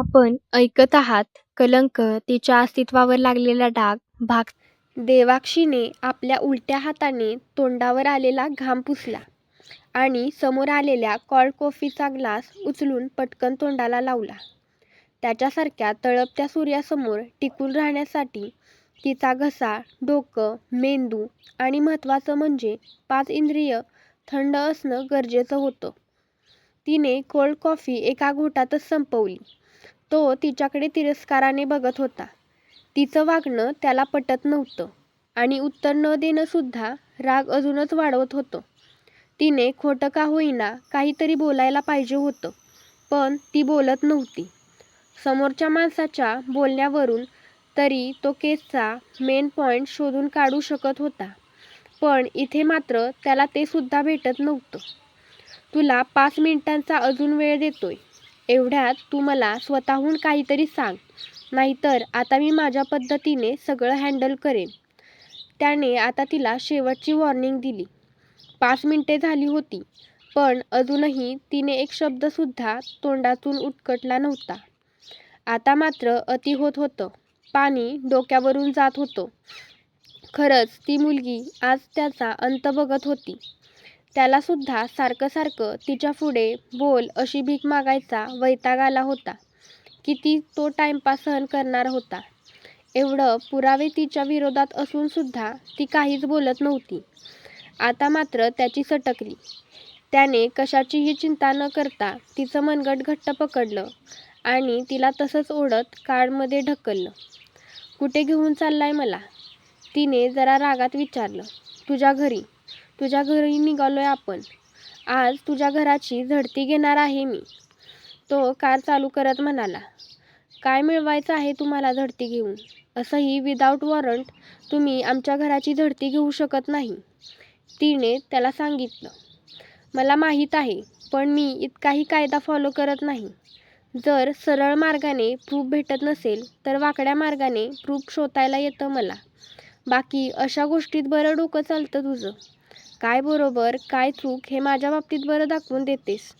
आपण ऐकत आहात कलंक तिच्या अस्तित्वावर लागलेला डाग भाग देवाक्षीने आपल्या उलट्या हाताने तोंडावर आलेला घाम पुसला आणि समोर आलेल्या कॉल्ड कॉफीचा ग्लास उचलून पटकन तोंडाला लावला. त्याच्यासारख्या तळपत्या सूर्यासमोर टिकून राहण्यासाठी तिचा घसा, डोकं, मेंदू आणि महत्त्वाचं म्हणजे पाच इंद्रिय थंड असणं गरजेचं होतं. तिने कोल्ड कॉफी एका घोटातच संपवली. तो तिच्याकडे तिरस्काराने बघत होता. तिचं वागणं त्याला पटत नव्हतं आणि उत्तर न देणंसुद्धा राग अजूनच वाढवत होतं. तिने खोटं का होईना काहीतरी बोलायला पाहिजे होतं, पण ती बोलत नव्हती. समोरच्या माणसाच्या बोलण्यावरून तरी तो केसचा मेन पॉइंट शोधून काढू शकत होता, पण इथे मात्र त्याला ते सुद्धा भेटत नव्हतं. तुला पाच मिनिटांचा अजून वेळ देतोय. एवढ्यात तू मला स्वतःहून काहीतरी सांग, नाहीतर आता मी माझ्या पद्धतीने सगळं हँडल करेन. त्याने आता तिला शेवटची वॉर्निंग दिली. पाच मिनिटे झाली होती, पण अजूनही तिने एक शब्दसुद्धा तोंडातून उटकटला नव्हता. आता मात्र अति होत होतं. पाणी डोक्यावरून जात होतं. खरंच ती मुलगी आज त्याचा अंत बघत होती. त्यालासुद्धा सारखं सारखं तिच्या पुढे बोल अशी भीक मागायचा वैताग आला होता. किती तो टाईमपास सहन करणार होता? एवढं पुरावे तिच्या विरोधात असूनसुद्धा ती काहीच बोलत नव्हती. आता मात्र त्याची सटकली. त्याने कशाचीही चिंता न करता तिचं मनगट घट्ट पकडलं आणि तिला तसंच ओढत काळमध्ये ढकललं. कुठे घेऊन चाललाय मला? तिने जरा रागात विचारलं. तुझ्या घरी. तुझ्या घरी निघालोय आपण. आज तुझ्या घराची झडती घेणार आहे मी. तो कार चालू करत म्हणाला. काय मिळवायचं आहे तुम्हाला झडती घेऊन? असंही विदाऊट वॉरंट तुम्ही आमच्या घराची झडती घेऊ शकत नाही, तिने त्याला सांगितलं. मला माहीत आहे, पण मी इतकाही कायदा फॉलो करत नाही. जर सरळ मार्गाने प्रूफ भेटत नसेल तर वाकड्या मार्गाने प्रूफ शोधायला येतं मला. बाकी अशा गोष्टीत बरं डोकं चालतं तुझं. काय बरोबर काय चूक हे माझ्या बाबतीत बरं दाखवून देतेस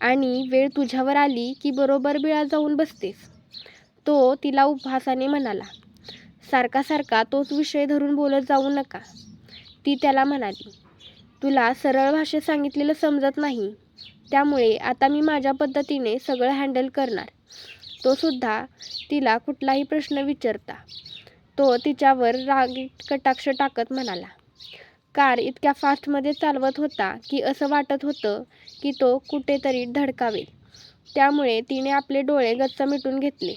आणि वेळ तुझ्यावर आली की बरोबर बिळा जाऊन बसतेस. तो तिला उपहासाने म्हणाला. सारखा सारखा तोच विषय धरून बोलत जाऊ नका, ती त्याला म्हणाली. तुला सरळ भाषेत सांगितलेलं समजत नाही, त्यामुळे आता मी माझ्या पद्धतीने सगळं हँडल करणार. तोसुद्धा तिला कुठलाही प्रश्न विचारता. तो तिच्यावर राग कटाक्ष टाकत म्हणाला. कार इतक्या फास्टमध्ये चालवत होता की असं वाटत होतं की तो कुठेतरी धडकावेल. त्यामुळे तिने आपले डोळे गच्च मिटून घेतले.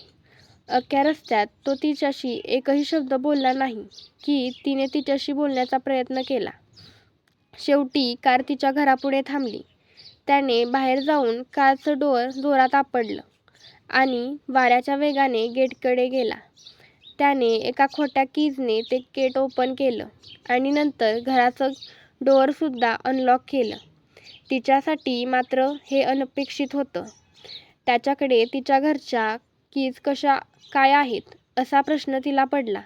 अख्ख्या रस्त्यात तो तिच्याशी एकही शब्द बोलला नाही की तिने तिच्याशी बोलण्याचा प्रयत्न केला. शेवटी कार तिच्या घरापुढे थांबली. त्याने बाहेर जाऊन कारचं डोअर जोरात आपडलं आणि वाऱ्याच्या वेगाने गेटकडे गेला. त्याने एका खोट्या कीजने ते गेट ओपन केलं आणि नंतर घराचं डोअरसुद्धा अनलॉक केलं. तिच्यासाठी मात्र हे अनपेक्षित होतं. त्याच्याकडे तिच्या घरच्या कीज कशा काय आहेत, असा प्रश्न तिला पडला.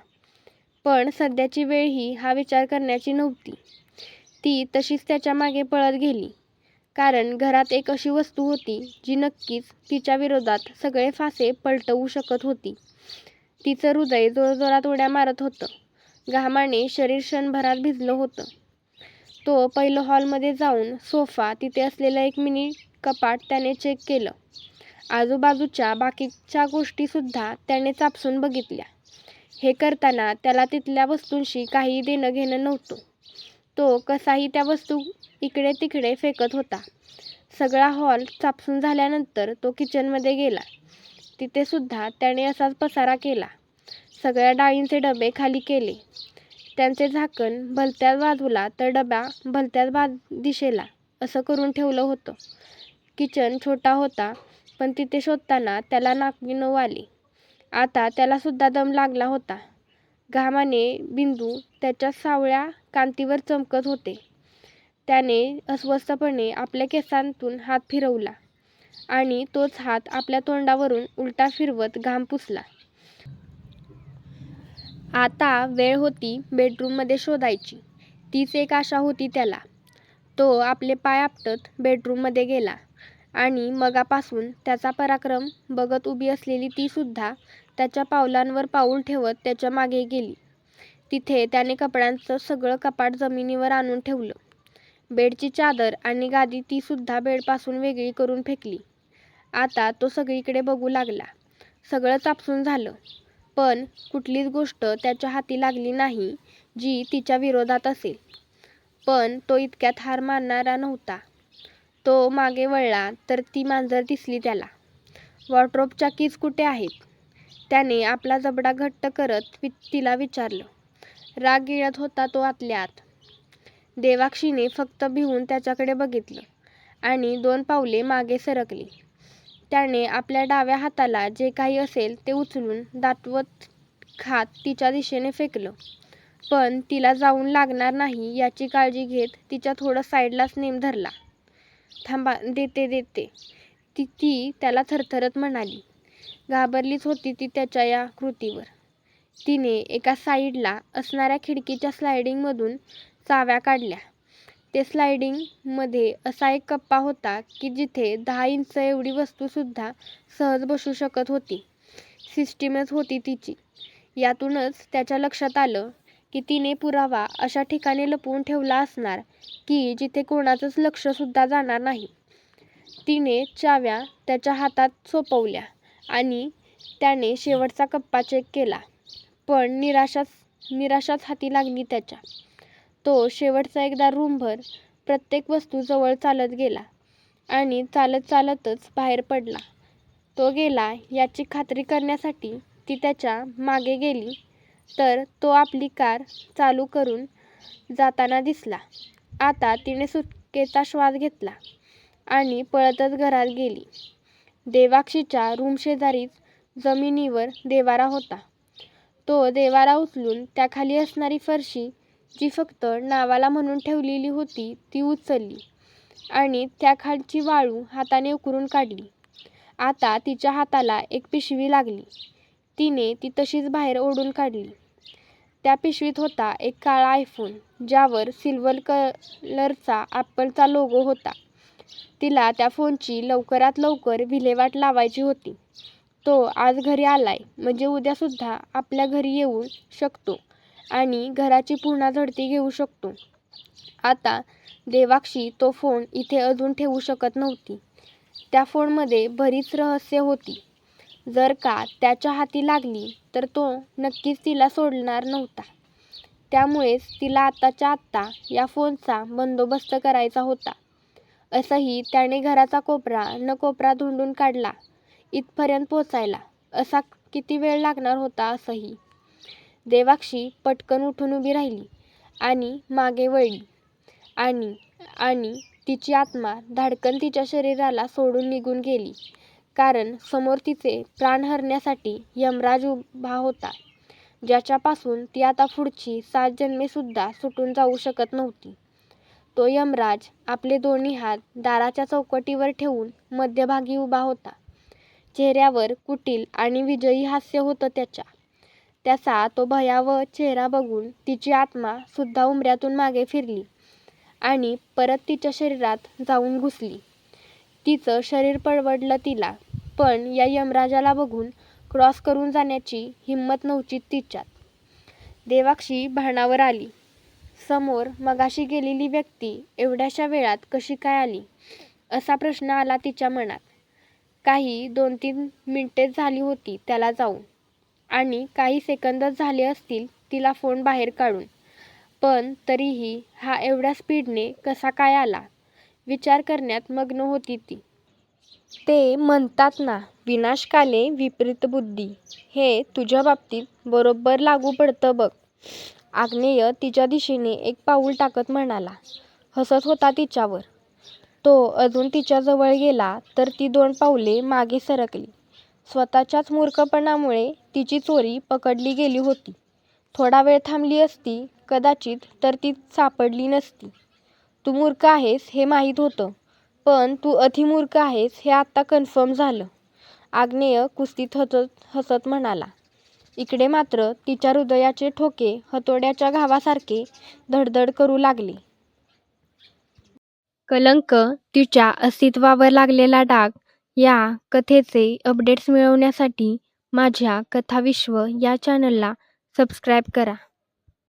पण सध्याची वेळ ही हा विचार करण्याची नव्हती. ती तशीच त्याच्यामागे पळत गेली. कारण घरात एक अशी वस्तू होती जी नक्कीच तिच्या विरोधात सगळे फासे पलटवू शकत होती. तिचं हृदय जोरजोरात उड्या मारत होतं. घामाने शरीर क्षणभरात भिजलं होतं. तो पहिलं हॉलमध्ये जाऊन सोफा, तिथे असलेलं एक मिनी कपाट त्याने चेक केलं. आजूबाजूच्या बाकीच्या गोष्टीसुद्धा त्याने चापसून बघितल्या. हे करताना त्याला तिथल्या वस्तूंशी काहीही देणंघेणं नव्हतं. तो कसाही त्या वस्तू इकडे तिकडे फेकत होता. सगळा हॉल चापसून झाल्यानंतर तो किचनमध्ये गेला. तिथेसुद्धा त्याने असाच पसारा केला. सगळ्या डाळींचे डबे खाली केले. त्यांचे झाकण भलत्याच बाजूला तर डबा भलत्याच दिशेला असं करून ठेवलं होतं. किचन छोटा होता, पण तिथे शोधताना त्याला नाकवी नऊ आली आता त्यालासुद्धा दम लागला होता. घामाने बिंदू त्याच्या सावळ्या कांतीवर चमकत होते. त्याने अस्वस्थपणे आपल्या केसांतून हात फिरवला आणि तोच हात आपल्या तोंडावरून उलटा फिरवत घाम पुसला. आता वेळ होती बेडरूममध्ये शोधायची, तीच एक आशा होती त्याला. तो आपले पाय आपटत बेडरूममध्ये गेला. आणि मगापासून त्याचा पराक्रम बघत उभी असलेली ती सुद्धा त्याच्या पावलांवर पाऊल ठेवत त्याच्यामागे गेली. तिथे त्याने कपड्यांचं सगळं कपाट जमिनीवर आणून ठेवलं. बेडची चादर आणि गादी ती सुद्धा बेडपासून वेगळी करून फेकली. आता तो सगळीकडे बघू लागला. सगळं चापसून झालं, पण कुठलीच गोष्ट त्याच्या हाती लागली नाही जी तिच्या विरोधात असेल. पण तो इतक्यात हार मानणारा नव्हता. तो मागे वळला तर ती मांजर दिसली त्याला. वॉर्डरोबच्या कीज कुठे आहेत? त्याने आपला जबडा घट्ट करत तिला विचारलं. राग गिळत होता तो आतल्या आत. देवाक्षीने फक्त भिवून त्याच्याकडे बघितलं आणि दोन पावले मागे सरकली. त्याने आपल्या डाव्या हाताला जे काही असेल ते उचलून दाटवत खात तिच्या दिशेने फेकलं. पण तिला जाऊन लागणार नाही याची काळजी घेत तिच्या थोडं साईडलाच नेम धरला. थांबा देते देते ती त्याला थरथरत म्हणाली. घाबरलीच होती ती त्याच्या या कृतीवर. तिने एका साईडला असणाऱ्या खिडकीच्या स्लायडिंगमधून चाव्या काढल्या. ते स्लायडिंगमध्ये असा एक कप्पा होता की जिथे दहा इंच एवढी वस्तूसुद्धा सहज बसू शकत होती. सिस्टीमच होती तिची. यातूनच त्याच्या लक्षात आलं की तिने पुरावा अशा ठिकाणी लपवून ठेवला असणार की जिथे कोणाचंच लक्षसुद्धा जाणार नाही. तिने चाव्या त्याच्या हातात सोपवल्या आणि त्याने शेवटचा कप्पा चेक केला. पण निराशाच निराशाच हाती लागली त्याच्या. तो शेवटचा एकदा रूमभर प्रत्येक वस्तू जवळ चालत गेला आणि चालत चालतच बाहेर पडला. तो गेला याची खात्री करण्यासाठी ती त्याच्यामागे गेली तर तो आपली कार चालू करून जाताना दिसला. आता तिने सुटकेचा श्वास घेतला आणि पळतच घरात गेली. देवाक्षीच्या रूमशेजारीच जमिनीवर देवारा होता. तो देवारा उचलून त्याखाली असणारी फरशी जी फक्त नावाला म्हणून ठेवलेली होती ती उचलली आणि त्याखालची वाळू हाताने उकरून काढली. आता तिच्या हाताला एक पिशवी लागली. तिने ती तशीच बाहेर ओढून काढली. त्या पिशवीत होता एक काळा आयफोन ज्यावर सिल्वर कलरचा ॲपलचा लोगो होता. तिला त्या फोनची लवकरात लवकर विल्हेवाट लावायची होती. तो आज घरी आलाय म्हणजे उद्यासुद्धा आपल्या घरी येऊ शकतो आणि घराची पुन्हा झडती घेऊ शकतो. आता देवाक्षी तो फोन इथे अजून ठेवू शकत नव्हती. त्या फोनमध्ये बरीच रहस्य होती. जर का त्याच्या हाती लागली तर तो नक्कीच तिला सोडणार नव्हता. त्यामुळेच तिला आत्ताच्या आत्ता या फोनचा बंदोबस्त करायचा होता. असंही त्याने घराचा कोपरा न कोपरा धुंडून काढला इथपर्यंत पोचायला. असा किती वेळ लागणार होता असंही. देवाक्षी पटकन उठून उभी राहिली आणि मागे वळली आणि आणि तिची आत्मा धाडकन तिच्या शरीराला सोडून निघून गेली कारण समोर तिचे प्राण हरण्यासाठी यमराज उभा होता ज्याच्यापासून ती आता पुढची सात जन्मेसुद्धा सुटून जाऊ शकत नव्हती. तो यमराज आपले दोन्ही हात दाराच्या चौकटीवर ठेवून मध्यभागी उभा होता. चेहऱ्यावर कुटील आणि विजयी हास्य होतं त्याच्या. त्याचा तो भयावह चेहरा बघून तिची आत्मा सुद्धा उंबऱ्यातून मागे फिरली आणि परत तिच्या शरीरात जाऊन घुसली. तिचं शरीर परवडलं तिला पण या यमराजाला बघून क्रॉस करून जाण्याची हिंमत नव्हती तिच्यात. देवाक्षी भानावर आली. समोर मगाशी गेलेली व्यक्ती एवढ्याशा वेळात कशी काय आली असा प्रश्न आला तिच्या मनात. काही दोन-तीन मिनिटेच झाली होती त्याला जाऊन आणि काही सेकंदच झाले असतील तिला फोन बाहेर काढून. पण तरीही हा एवढ्या स्पीडने कसा काय आला विचार करण्यात मग्न होती ती. ते म्हणतात ना विनाशकाले विपरीत बुद्धी हे तुझ्या बाबतीत बरोबर लागू पडतं बघ. आग्नेय तिच्या दिशेने एक पाऊल टाकत म्हणाला. हसत होता तिच्यावर. तो अजून तिच्याजवळ गेला तर ती दोन पावले मागे सरकली. स्वतःच्याच मूर्खपणामुळे तिची चोरी पकडली गेली होती. थोडा वेळ थांबली असती कदाचित तर ती सापडली नसती. तू मूर्ख आहेस हे माहीत होतं पण तू अतिमूर्ख आहेस हे आत्ता कन्फर्म झालं आग्नेय कुस्तीत हसत हसत म्हणाला. इकडे मात्र तिच्या हृदयाचे ठोके हतोड्याच्या घावासारखे धडधड करू लागले. कलंक तिच्या अस्तित्वावर लागलेला डाग या कथेचे अपडेट्स मिळवण्यासाठी माझ्या कथाविश्व या चॅनलला सबस्क्राईब करा.